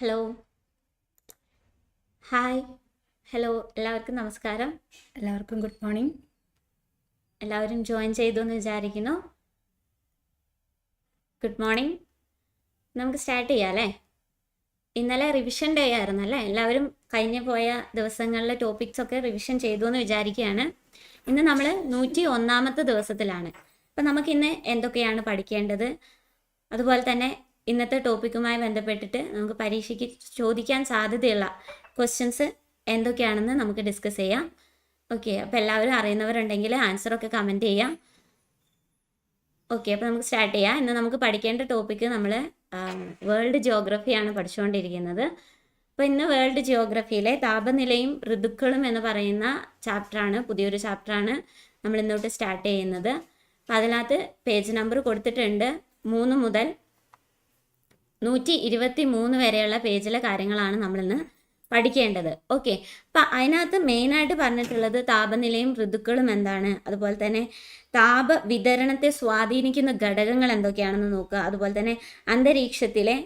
Hello hi hello എല്ലാവർക്കും നമസ്കാരം. എല്ലാവർക്കും ഗുഡ് മോർണിംഗ് എല്ലാവരും ജോയിൻ ചെയ്തു എന്ന് വിചാരിക്കുന്നു. ഗുഡ് മോർണിംഗ് നമുക്ക് സ്റ്റാർട്ട് ചെയ്യാം അല്ലേ? ഇന്നലെ റിവിഷൻ ഡേ ആയിരുന്നു അല്ലേ? എല്ലാവരും കഴിഞ്ഞു പോയ ദിവസങ്ങളിലെ ടോപ്പിക്സ് ഒക്കെ റിവിഷൻ ചെയ്തു എന്ന് വിചാരിക്കുകയാണ്. ഇന്ന് നമ്മൾ നൂറ്റി ഒന്നാമത്തെ ദിവസത്തിലാണ്. അപ്പം നമുക്കിന്ന് എന്തൊക്കെയാണ് പഠിക്കേണ്ടത്? അതുപോലെ തന്നെ ഇന്നത്തെ ടോപ്പിക്കുമായി ബന്ധപ്പെട്ടിട്ട് നമുക്ക് പരീക്ഷയ്ക്ക് ചോദിക്കാൻ സാധ്യതയുള്ള ക്വസ്റ്റ്യൻസ് എന്തൊക്കെയാണെന്ന് നമുക്ക് ഡിസ്കസ് ചെയ്യാം. ഓക്കെ അപ്പോൾ എല്ലാവരും അറിയുന്നവരുണ്ടെങ്കിൽ ആൻസറൊക്കെ കമന്റ് ചെയ്യാം. ഓക്കെ അപ്പോൾ നമുക്ക് സ്റ്റാർട്ട് ചെയ്യാം. ഇന്ന് നമുക്ക് പഠിക്കേണ്ട ടോപ്പിക്ക് നമ്മൾ വേൾഡ് ജിയോഗ്രഫിയാണ് പഠിച്ചുകൊണ്ടിരിക്കുന്നത്. അപ്പോൾ ഇന്ന് വേൾഡ് ജിയോഗ്രഫിയിലെ താപനിലയും ഋതുക്കളും എന്ന് പറയുന്ന ചാപ്റ്ററാണ് പുതിയൊരു ചാപ്റ്ററാണ് നമ്മൾ ഇന്നോട്ട് സ്റ്റാർട്ട് ചെയ്യുന്നത്. അപ്പോൾ അതിനകത്ത് പേജ് നമ്പർ കൊടുത്തിട്ടുണ്ട്. മൂന്ന് മുതൽ നൂറ്റി ഇരുപത്തി മൂന്ന് വരെയുള്ള പേജിലെ കാര്യങ്ങളാണ് നമ്മളിന്ന് പഠിക്കേണ്ടത്. ഓക്കെ. അപ്പൊ അതിനകത്ത് മെയിനായിട്ട് പറഞ്ഞിട്ടുള്ളത് താപനിലയും ഋതുക്കളും എന്താണ്? അതുപോലെ തന്നെ താപ വിതരണത്തെ സ്വാധീനിക്കുന്ന ഘടകങ്ങൾ എന്തൊക്കെയാണെന്ന് നോക്കുക. അതുപോലെ തന്നെ അന്തരീക്ഷത്തിലെ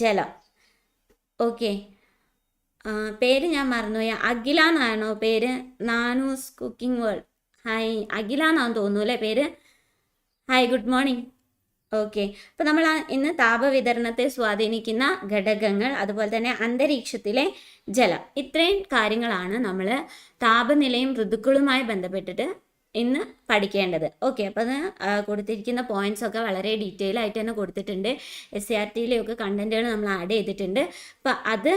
ജലം. ഓക്കെ. പേര് ഞാൻ മറന്നുപോയി. അഖില എന്നാണോ പേര്? Nanus cooking world. Hi. Akhila എന്നാണെന്ന് അല്ലേ പേര്? Hi good morning. ഓക്കെ അപ്പോൾ നമ്മൾ ഇന്ന് താപവിതരണത്തെ സ്വാധീനിക്കുന്ന ഘടകങ്ങൾ അതുപോലെ തന്നെ അന്തരീക്ഷത്തിലെ ജലം ഇത്രയും കാര്യങ്ങളാണ് നമ്മൾ താപനിലയും ഋതുക്കളുമായി ബന്ധപ്പെട്ടിട്ട് ഇന്ന് പഠിക്കേണ്ടത്. ഓക്കെ അപ്പോൾ അത് കൊടുത്തിരിക്കുന്ന പോയിന്റ്സ് ഒക്കെ വളരെ ഡീറ്റെയിൽ ആയിട്ട് തന്നെ കൊടുത്തിട്ടുണ്ട്. എസ് സി ആർ ടിയിലെയൊക്കെ കണ്ടന്റുകൾ നമ്മൾ ആഡ് ചെയ്തിട്ടുണ്ട്. അപ്പോൾ അത്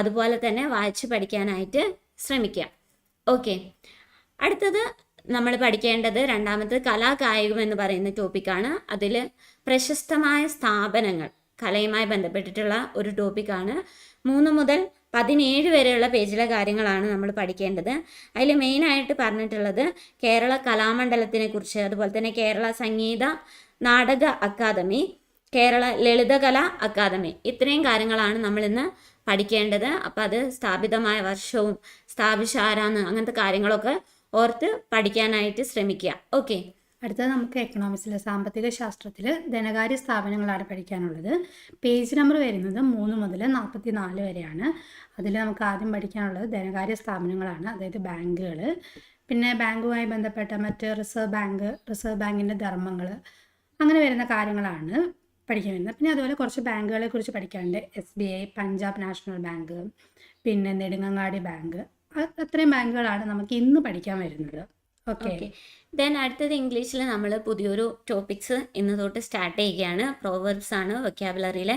അതുപോലെ തന്നെ വായിച്ച് പഠിക്കാനായിട്ട് ശ്രമിക്കുക ഓക്കെ അടുത്തത് നമ്മൾ പഠിക്കേണ്ടത് രണ്ടാമത് കലാകായികം എന്ന് പറയുന്ന ടോപ്പിക്കാണ്. അതിൽ പ്രശസ്തമായ സ്ഥാപനങ്ങൾ കലയുമായി ബന്ധപ്പെട്ടിട്ടുള്ള ഒരു ടോപ്പിക്കാണ്. മൂന്ന് മുതൽ പതിനേഴ് വരെയുള്ള പേജിലെ കാര്യങ്ങളാണ് നമ്മൾ പഠിക്കേണ്ടത്. അതിൽ മെയിനായിട്ട് പറഞ്ഞിട്ടുള്ളത് കേരള കലാമണ്ഡലത്തിനെ കുറിച്ച് അതുപോലെ തന്നെ കേരള സംഗീത നാടക അക്കാദമി കേരള ലളിതകല അക്കാദമി. ഇത്രയും കാര്യങ്ങളാണ് നമ്മൾ ഇന്ന് പഠിക്കേണ്ടത്. അപ്പം അത് സ്ഥാപിതമായ വർഷവും സ്ഥാപിച്ച ആരാന്ന് അങ്ങനത്തെ കാര്യങ്ങളൊക്കെ ഓർത്ത് പഠിക്കാനായിട്ട് ശ്രമിക്കുക. ഓക്കെ അടുത്തത് നമുക്ക് എക്കണോമിക്സിലെ സാമ്പത്തിക ശാസ്ത്രത്തിൽ ധനകാര്യ സ്ഥാപനങ്ങളാണ് പഠിക്കാനുള്ളത്. പേജ് നമ്പർ വരുന്നത് മൂന്ന് മുതൽ നാൽപ്പത്തി നാല് വരെയാണ്. അതിൽ നമുക്ക് ആദ്യം പഠിക്കാനുള്ളത് ധനകാര്യ സ്ഥാപനങ്ങളാണ് അതായത് ബാങ്കുകൾ പിന്നെ ബാങ്കുമായി ബന്ധപ്പെട്ട മറ്റ് റിസർവ് ബാങ്ക് റിസർവ് ബാങ്കിന്റെ ധർമ്മങ്ങൾ അങ്ങനെ വരുന്ന കാര്യങ്ങളാണ് പഠിക്കാൻ വരുന്നത്. പിന്നെ അതുപോലെ കുറച്ച് ബാങ്കുകളെ കുറിച്ച് പഠിക്കാനുണ്ട്. S B I Punjab national bank പിന്നെ നെടുങ്ങങ്ങാടി ബാങ്ക് അത്രയും ബാങ്കുകളാണ് നമുക്ക് ഇന്ന് പഠിക്കാൻ വരുന്നത്. ഓക്കെ. ദെൻ അടുത്തത് ഇംഗ്ലീഷിൽ നമ്മൾ പുതിയൊരു ടോപ്പിക്സ് ഇന്ന് തൊട്ട് സ്റ്റാർട്ട് ചെയ്യുകയാണ്. പ്രോവർബ്സ് ആണ് വൊക്കാബുലറിയിലെ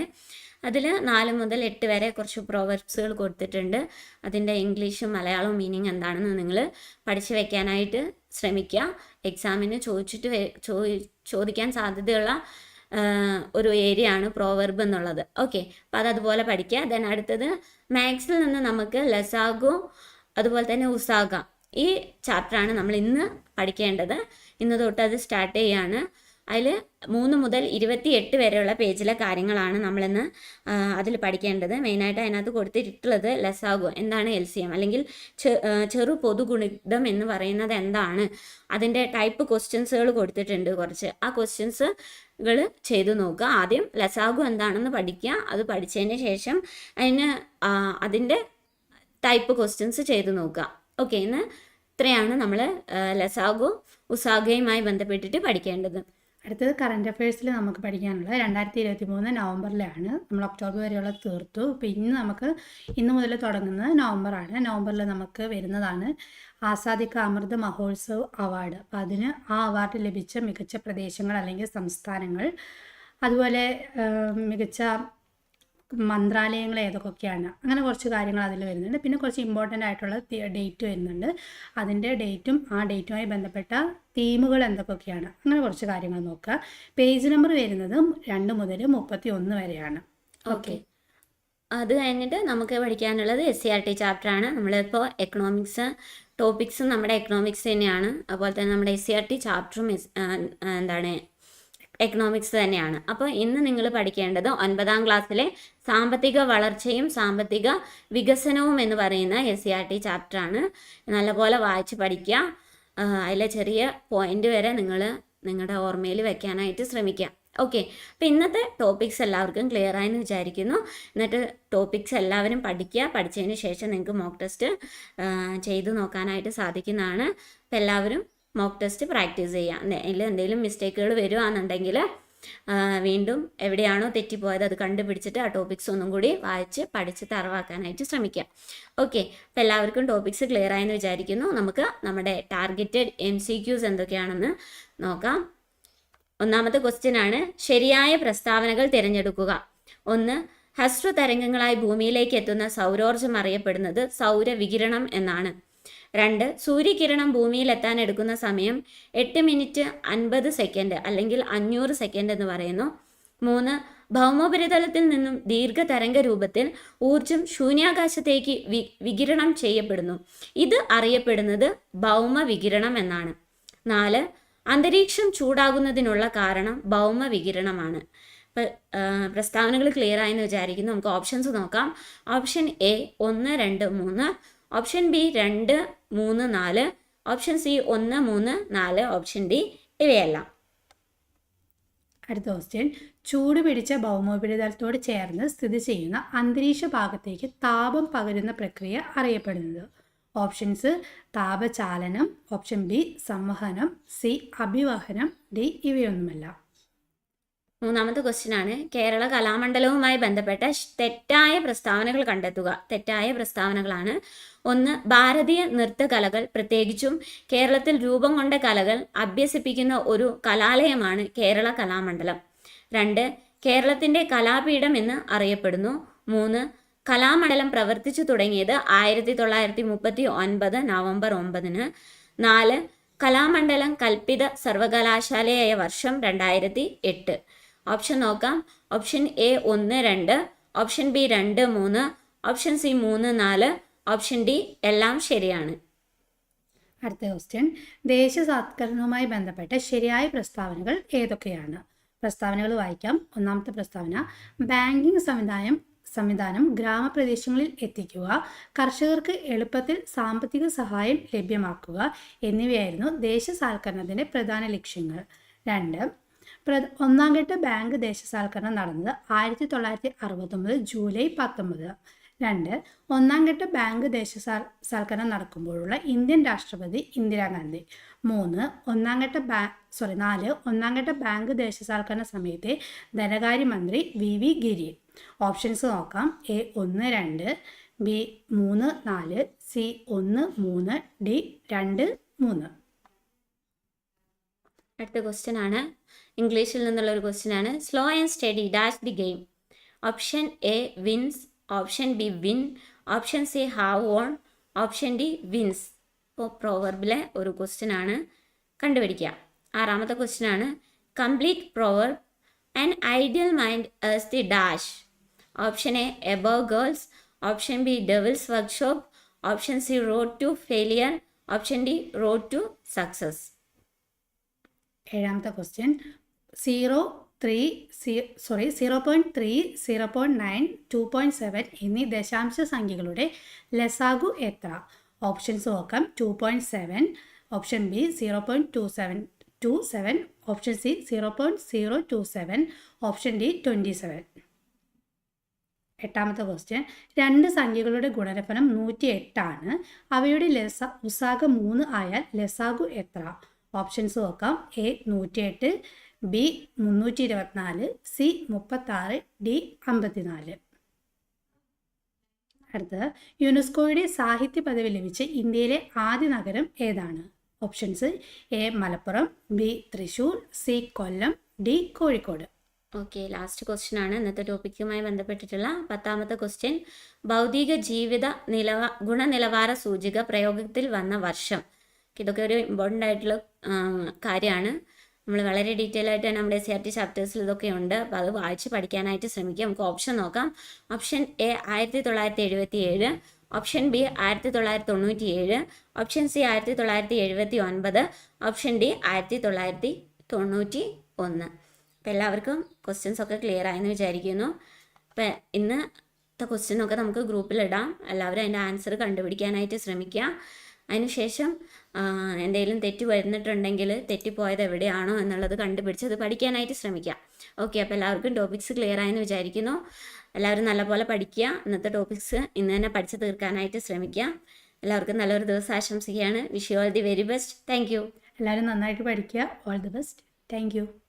അതിൽ നാല് മുതൽ എട്ട് വരെ കുറച്ച് പ്രോവർബ്സുകൾ കൊടുത്തിട്ടുണ്ട്. അതിന്റെ ഇംഗ്ലീഷും മലയാളവും മീനിങ് എന്താണെന്ന് നിങ്ങൾ പഠിച്ചു വെക്കാനായിട്ട് ശ്രമിക്കുക. എക്സാമിന് ചോദിച്ചിട്ട് ചോദിക്കാൻ സാധ്യതയുള്ള ഒരു ഏരിയ ആണ് പ്രോവർബ് എന്നുള്ളത്. ഓക്കെ. അപ്പോൾ അതുപോലെ പഠിക്കുക. ദെൻ അടുത്തത് മാത്സിൽ നിന്ന് നമുക്ക് ലസാഗോ അതുപോലെ തന്നെ ഉസാഗ. ഈ ചാപ്റ്ററാണ് നമ്മൾ ഇന്ന് പഠിക്കേണ്ടത്. ഇന്ന് തൊട്ട് അത് സ്റ്റാർട്ട് ചെയ്യാണ്. അതിൽ മൂന്ന് മുതൽ ഇരുപത്തി എട്ട് വരെയുള്ള പേജിലെ കാര്യങ്ങളാണ് നമ്മളിന്ന് അതിൽ പഠിക്കേണ്ടത്. മെയിനായിട്ട് അതിനകത്ത് കൊടുത്തിട്ടുള്ളത് ലസാഗോ എന്താണ് എൽ സി എം അല്ലെങ്കിൽ ചെറു പൊതുഗുണിതം എന്ന് പറയുന്നത് എന്താണ്? അതിന്റെ ടൈപ്പ് ക്വസ്റ്റ്യൻസുകൾ കൊടുത്തിട്ടുണ്ട് കുറച്ച്. ആ ക്വസ്റ്റ്യൻസുകൾ ചെയ്തു നോക്കുക. ആദ്യം ലസാഗു എന്താണെന്ന് പഠിക്കുക. അത് പഠിച്ചതിന് ശേഷം അതിന് അതിന്റെ ടൈപ്പ് ക്വസ്റ്റ്യൻസ് ചെയ്ത് നോക്കുക. ഓക്കെ ഇന്ന് ഇത്രയാണ് നമ്മൾ ലസാഗോ ഉസാഗയുമായി ബന്ധപ്പെട്ടിട്ട് പഠിക്കേണ്ടത്. അടുത്തത് കറണ്ട് അഫയേഴ്സിൽ നമുക്ക് പഠിക്കാനുള്ളത് രണ്ടായിരത്തി ഇരുപത്തി മൂന്ന് നവംബറിലാണ്. നമ്മൾ ഒക്ടോബർ വരെയുള്ള തീർത്തു. അപ്പോൾ ഇന്ന് നമുക്ക് ഇന്ന് മുതൽ തുടങ്ങുന്നത് നവംബറാണ്. നവംബറിൽ നമുക്ക് വരുന്നതാണ് ആസാദിക അമൃത് മഹോത്സവ് അവാർഡ് അപ്പോൾ അതിന് ആ അവാർഡ് ലഭിച്ച മികച്ച പ്രദേശങ്ങൾ അല്ലെങ്കിൽ സംസ്ഥാനങ്ങൾ അതുപോലെ മികച്ച മന്ത്രാലയങ്ങൾ ഏതൊക്കെയാണ് അങ്ങനെ കുറച്ച് കാര്യങ്ങൾ അതിൽ വരുന്നുണ്ട്. പിന്നെ കുറച്ച് ഇമ്പോർട്ടന്റ് ആയിട്ടുള്ള ഡേറ്റ് വരുന്നുണ്ട്. അതിന്റെ ഡേറ്റും ആ ഡേറ്റുമായി ബന്ധപ്പെട്ട തീമുകൾ എന്തൊക്കെയാണ് അങ്ങനെ കുറച്ച് കാര്യങ്ങൾ നോക്കുക. പേജ് നമ്പർ വരുന്നത് രണ്ട് മുതൽ മുപ്പത്തി ഒന്ന് വരെയാണ്. ഓക്കെ അത് കഴിഞ്ഞിട്ട് നമുക്ക് പഠിക്കാനുള്ളത് എസ് സി ആർ ടി ചാപ്റ്ററാണ് നമ്മളിപ്പോൾ എക്കണോമിക്സ് ടോപ്പിക്സും നമ്മുടെ എക്കണോമിക്സ് തന്നെയാണ്. അതുപോലെ തന്നെ നമ്മുടെ എസ് സി ആർ ടി ചാപ്റ്ററും എന്താണ് എക്കണോമിക്സ് തന്നെയാണ്. അപ്പോൾ ഇന്ന് നിങ്ങൾ പഠിക്കേണ്ടത് ഒൻപതാം ക്ലാസ്സിലെ സാമ്പത്തിക വളർച്ചയും സാമ്പത്തിക വികസനവും എന്ന് പറയുന്ന എസ് സി ആർ ടി ചാപ്റ്ററാണ് നല്ലപോലെ വായിച്ച് പഠിക്കുക. അതിലെ ചെറിയ പോയിന്റ് വരെ നിങ്ങൾ നിങ്ങളുടെ ഓർമ്മയിൽ വെക്കാനായിട്ട് ശ്രമിക്കുക. ഓക്കെ അപ്പോൾ ഇന്നത്തെ ടോപ്പിക്സ് എല്ലാവർക്കും ക്ലിയർ ആയെന്ന് വിചാരിക്കുന്നു. എന്നിട്ട് ടോപ്പിക്സ് എല്ലാവരും പഠിക്കുക. പഠിച്ചതിന് ശേഷം നിങ്ങൾക്ക് മോക്ക് ടെസ്റ്റ് ചെയ്തു നോക്കാനായിട്ട് സാധിക്കുന്നതാണ്. അപ്പോൾ എല്ലാവരും മോക്ക് ടെസ്റ്റ് പ്രാക്ടീസ് ചെയ്യുക അതിൽ എന്തെങ്കിലും മിസ്റ്റേക്കുകൾ വരുവാണെന്നുണ്ടെങ്കിൽ വീണ്ടും എവിടെയാണോ തെറ്റിപ്പോയത് അത് കണ്ടുപിടിച്ചിട്ട് ആ ടോപ്പിക്സ് ഒന്നും കൂടി വായിച്ച് പഠിച്ച് തറവാക്കാനായിട്ട് ശ്രമിക്കുക ഓക്കെ അപ്പോൾ എല്ലാവർക്കും ടോപ്പിക്സ് ക്ലിയർ ആയെന്ന് വിചാരിക്കുന്നു. നമുക്ക് നമ്മുടെ ടാർഗറ്റഡ് എം സി ക്യൂസ് എന്തൊക്കെയാണെന്ന് നോക്കാം. ഒന്നാമത്തെ ക്വസ്റ്റ്യൻ ആണ് ശരിയായ പ്രസ്താവനകൾ തിരഞ്ഞെടുക്കുക. ഒന്ന് ഹസ്രു തരംഗങ്ങളായി ഭൂമിയിലേക്ക് എത്തുന്ന സൗരോർജം അറിയപ്പെടുന്നത് സൗരവികിരണം എന്നാണ്. രണ്ട് സൂര്യകിരണം ഭൂമിയിൽ എത്താൻ എടുക്കുന്ന സമയം എട്ട് മിനിറ്റ് അൻപത് സെക്കൻഡ് അല്ലെങ്കിൽ അഞ്ഞൂറ് സെക്കൻഡ് എന്ന് പറയുന്നു. മൂന്ന് ഭൗമോപരിതലത്തിൽ നിന്നും ദീർഘതരംഗ രൂപത്തിൽ ഊർജം ശൂന്യാകാശത്തേക്ക് വി വികിരണം ചെയ്യപ്പെടുന്നു. ഇത് അറിയപ്പെടുന്നത് ഭൗമ വികിരണം എന്നാണ്. നാല് അന്തരീക്ഷം ചൂടാകുന്നതിനുള്ള കാരണം ഭൗമ വികിരണമാണ് പ്രസ്താവനകൾ ക്ലിയർ ആയെന്ന് വിചാരിക്കുന്നു. നമുക്ക് ഓപ്ഷൻസ് നോക്കാം. ഓപ്ഷൻ എ ഒന്ന് രണ്ട് മൂന്ന്. ഓപ്ഷൻ ബി രണ്ട് മൂന്ന് നാല്. ഓപ്ഷൻ സി ഒന്ന് മൂന്ന് നാല്. ഓപ്ഷൻ ഡി ഇവയെല്ലാം. അടുത്ത ക്വസ്റ്റ്യൻ ചൂട് പിടിച്ച ഭൗമോപരിതലത്തോട് ചേർന്ന് സ്ഥിതി ചെയ്യുന്ന അന്തരീക്ഷ ഭാഗത്തേക്ക് താപം പകരുന്ന പ്രക്രിയ അറിയപ്പെടുന്നത്. ഓപ്ഷൻസ് താപചാലനം. ഓപ്ഷൻ ബി സംവഹനം. സി അഭിവഹനം. ഡി ഇവയൊന്നുമല്ല. മൂന്നാമത്തെ ക്വസ്റ്റ്യൻ ആണ്. കേരള കലാമണ്ഡലവുമായി ബന്ധപ്പെട്ട തെറ്റായ പ്രസ്താവനകൾ കണ്ടെത്തുക. തെറ്റായ പ്രസ്താവനകളാണ്. ഒന്ന് ഭാരതീയ നൃത്തകലകൾ പ്രത്യേകിച്ചും കേരളത്തിൽ രൂപം കൊണ്ട കലകൾ അഭ്യസിപ്പിക്കുന്ന ഒരു കലാലയമാണ് കേരള കലാമണ്ഡലം. രണ്ട് കേരളത്തിന്റെ കലാപീഠം എന്ന് അറിയപ്പെടുന്നു. മൂന്ന് കലാമണ്ഡലം പ്രവർത്തിച്ചു തുടങ്ങിയത് ആയിരത്തി തൊള്ളായിരത്തി മുപ്പത്തി ഒൻപത് നവംബർ ഒമ്പതിന്. നാല് കലാമണ്ഡലം കൽപ്പിത സർവകലാശാലയായ വർഷം രണ്ടായിരത്തി എട്ട് ഓപ്ഷൻ നോക്കാം. ഓപ്ഷൻ എ ഒന്ന് രണ്ട്. ഓപ്ഷൻ ബി രണ്ട് മൂന്ന്. ഓപ്ഷൻ സി മൂന്ന് നാല്. ഓപ്ഷൻ ഡി എല്ലാം ശരിയാണ്. അടുത്ത ക്വസ്റ്റ്യൻ ദേശസാത്കരണവുമായി ബന്ധപ്പെട്ട ശരിയായ പ്രസ്താവനകൾ ഏതൊക്കെയാണ്? പ്രസ്താവനകൾ വായിക്കാം. ഒന്നാമത്തെ പ്രസ്താവന ബാങ്കിംഗ് സംവിധാനം സംവിധാനം ഗ്രാമപ്രദേശങ്ങളിൽ എത്തിക്കുക കർഷകർക്ക് എളുപ്പത്തിൽ സാമ്പത്തിക സഹായം ലഭ്യമാക്കുക എന്നിവയായിരുന്നു ദേശസാൽക്കരണത്തിന്റെ പ്രധാന ലക്ഷ്യങ്ങൾ. രണ്ട് ഒന്നാം ഘട്ട ബാങ്ക് ദേശസാൽക്കരണം നടന്നത് ആയിരത്തി തൊള്ളായിരത്തി അറുപത്തൊമ്പത് ജൂലൈ പത്തൊമ്പത്. രണ്ട് ഒന്നാം ഘട്ട ബാങ്ക് ദേശസാൽ സൽക്കരണം നടക്കുമ്പോഴുള്ള ഇന്ത്യൻ രാഷ്ട്രപതി ഇന്ദിരാഗാന്ധി. മൂന്ന് ഒന്നാം ഘട്ട ബാ സോറി നാല് ഒന്നാം ഘട്ട ബാങ്ക് ദേശസാൽക്കരണ സമയത്തെ ധനകാര്യമന്ത്രി വി വി ഗിരി. ഓപ്ഷൻസ് നോക്കാം. എ ഒന്ന് രണ്ട് ബി മൂന്ന് നാല് സി ഒന്ന് മൂന്ന് ഡി രണ്ട് മൂന്ന്. അടുത്ത ക്വസ്റ്റ്യൻ ആണ്. ഇംഗ്ലീഷിൽ നിന്നുള്ള ഒരു ക്വസ്റ്റ്യൻ ആണ് slow and steady dash the game option A wins option B win option C have on option D wins ഇപ്പോൾ പ്രോവർബിലെ ഒരു ക്വസ്റ്റ്യൻ ആണ് കണ്ടുപിടിക്കുക. ആറാമത്തെ ക്വസ്റ്റ്യൻ ആണ് complete proverb an idle mind is the dash option A above girls option B devil's workshop option C road to failure option D road to success ഏഴാമത്തെ question. Zero three C sorry zero point three zero point nine two point seven എന്നീ ദശാംശ സംഖ്യകളുടെ ലസാഗു എത്ര? Options നോക്കാം. Two point seven option B zero point two seven two seven option C zero point zero two seven option D twenty seven. എട്ടാമത്തെ question. രണ്ട് സംഖ്യകളുടെ ഗുണനഫലം നൂറ്റി എട്ടാണ് അവയുടെ ലസ ഉസാഗ മൂന്ന് ആയാൽ ലസാഗു എത്ര? ഓപ്ഷൻസ് നോക്കാം. എ നൂറ്റിയെട്ട് ബി മുന്നൂറ്റി ഇരുപത്തിനാല് സി മുപ്പത്താറ് ഡി അമ്പത്തിനാല്. അടുത്തത് യുനെസ്കോയുടെ സാഹിത്യ പദവി ലഭിച്ച ഇന്ത്യയിലെ ആദ്യ നഗരം ഏതാണ്? Options A Malappuram B Thrissur C Kollam D Kozhikode. Okay last question ആണ് ഇന്നത്തെ ടോപ്പിക്കുമായി ബന്ധപ്പെട്ടിട്ടുള്ള പത്താമത്തെ ക്വസ്റ്റ്യൻ ഭൗതിക ജീവിത നിലവ ഗുണനിലവാര സൂചിക പ്രയോഗത്തിൽ വന്ന വർഷം. ഇതൊക്കെ ഒരു ഇമ്പോർട്ടന്റ് ആയിട്ടുള്ള കാര്യമാണ്. നമ്മൾ വളരെ ഡീറ്റെയിൽ ആയിട്ട് തന്നെ നമ്മുടെ സി ആർ ടി ചാപ്റ്റേഴ്സിൽ ഇതൊക്കെ ഉണ്ട്. അപ്പോൾ അത് വായിച്ച് പഠിക്കാനായിട്ട് ശ്രമിക്കുക നമുക്ക് ഓപ്ഷൻ നോക്കാം. ഓപ്ഷൻ എ ആയിരത്തി തൊള്ളായിരത്തി എഴുപത്തി ഏഴ് ഓപ്ഷൻ ബി ആയിരത്തി തൊള്ളായിരത്തി തൊണ്ണൂറ്റി ഏഴ് ഓപ്ഷൻ സി ആയിരത്തി തൊള്ളായിരത്തി എഴുപത്തി ഒൻപത് ഓപ്ഷൻ ഡി ആയിരത്തി തൊള്ളായിരത്തി തൊണ്ണൂറ്റി ഒന്ന് അപ്പോൾ എല്ലാവർക്കും ക്വസ്റ്റ്യൻസ് ഒക്കെ ക്ലിയർ ആയെന്ന് വിചാരിക്കുന്നു. അപ്പോൾ ഇന്നത്തെ ക്വസ്റ്റ്യനൊക്കെ നമുക്ക് ഗ്രൂപ്പിലിടാം എല്ലാവരും അതിന്റെ ആൻസർ കണ്ടുപിടിക്കാനായിട്ട് ശ്രമിക്കുക അതിനുശേഷം എന്തെങ്കിലും തെറ്റ് വരുന്നിട്ടുണ്ടെങ്കിൽ തെറ്റിപ്പോയത് എവിടെയാണോ എന്നുള്ളത് കണ്ടുപിടിച്ച് അത് പഠിക്കാനായിട്ട് ശ്രമിക്കുക. ഓക്കെ അപ്പോൾ എല്ലാവർക്കും ടോപ്പിക്സ് ക്ലിയർ ആയെന്ന് വിചാരിക്കുന്നു. എല്ലാവരും നല്ലപോലെ പഠിക്കുക. ഇന്നത്തെ ടോപ്പിക്സ് ഇന്ന് തന്നെ പഠിച്ചു തീർക്കാനായിട്ട് ശ്രമിക്കുക. എല്ലാവർക്കും നല്ലൊരു ദിവസം ആശംസിക്കുകയാണ്. Wish you all the very best thank എല്ലാവരും നന്നായിട്ട് പഠിക്കുക. All the best thank